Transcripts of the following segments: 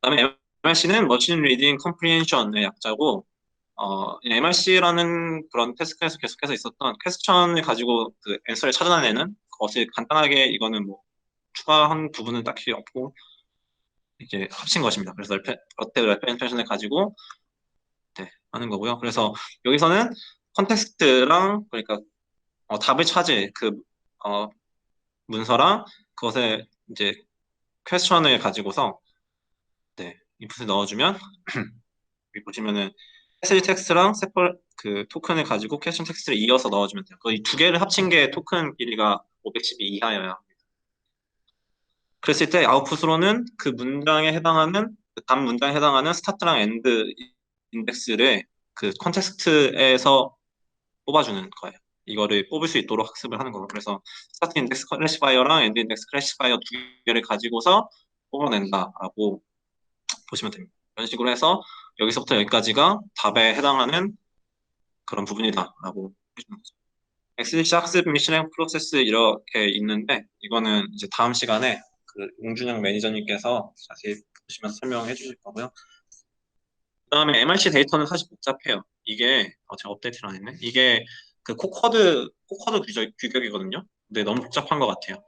그다음에 MRC는 머신 리딩 컴프리hen션의 약자고 어, MRC라는 그런 태스크에서 계속해서 있었던 퀘스천을 가지고 그 앤서를 찾아내는 것을 간단하게 이거는 뭐 추가한 부분은 딱히 없고 이제 합친 것입니다. 그래서 어때 레퍼런테이션을 가지고 네, 하는 거고요. 그래서 여기서는 컨텍스트랑 그러니까 어, 답을 찾을 그 어, 문서랑 그것에 이제 퀘스천을 가지고서 네, 인풋을 넣어주면 여기 보시면은 메시지 텍스트랑 세펄 그 토큰을 가지고 퀘스천 텍스트를 이어서 넣어주면 돼요. 거의 두 개를 합친 게 토큰 길이가 512 이하여야 합니다. 그랬을 때 아웃풋으로는 그 문장에 해당하는 그답 문장에 해당하는 스타트랑 엔드 인덱스를 그 컨텍스트에서 뽑아주는 거예요. 이거를 뽑을 수 있도록 학습을 하는 거고 그래서 스타트 인덱스 클래시파이어랑 엔드 인덱스 클래시파이어 두 개를 가지고서 뽑아낸다라고 보시면 됩니다. 이런 식으로 해서 여기서부터 여기까지가 답에 해당하는 그런 부분이다라고 보시면 거죠. XDC 학습 및 실행 프로세스 이렇게 있는데 이거는 이제 다음 시간에 그 용준영 매니저님께서 자세히 보시면서 설명해 주실 거고요. 그 다음에 MRC 데이터는 사실 복잡해요. 이게 어, 제가 업데이트를 안 했네. 이게 그 코커드 코커드 규격, 규격이거든요. 근데 너무 복잡한 것 같아요.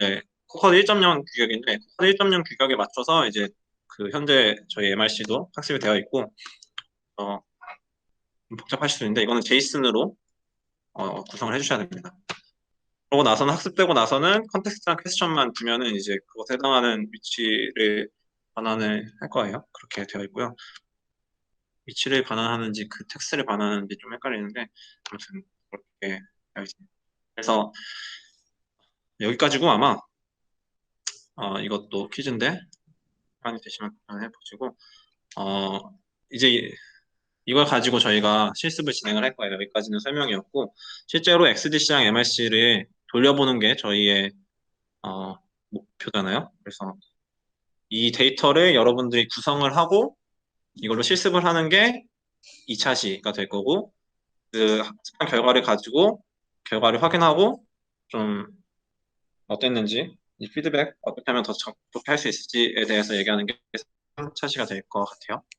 네, 코커드 1.0 규격인데 코커드 1.0 규격에 맞춰서 이제 그 현재 저희 MRC도 학습이 되어 있고 어, 복잡하실 수 있는데 이거는 제이슨으로 어, 구성을 해주셔야 됩니다. 그러고 나서는 학습되고 나서는 컨텍스트랑 퀘스천만 두면은 이제 그것에 해당하는 위치를 반환을 할 거예요. 그렇게 되어 있고요. 위치를 반환하는지 그 텍스트를 반환하는지 좀 헷갈리는데 아무튼 그렇게 되어 있습니다. 그래서 여기까지고 아마 어, 이것도 퀴즈인데 시간이 되시면 해보시고 어, 이제 이걸 가지고 저희가 실습을 진행을 할 거예요. 여기까지는 설명이었고 실제로 XDC랑 MRC를 돌려보는 게 저희의 어, 목표잖아요. 그래서 이 데이터를 여러분들이 구성을 하고 이걸로 실습을 하는 게 2차 시가 될 거고 그 학습한 결과를 가지고 결과를 확인하고 좀 어땠는지 이 피드백 어떻게 하면 더 좋게 할수 있을지에 대해서 얘기하는 게 3차 시가 될 것 같아요.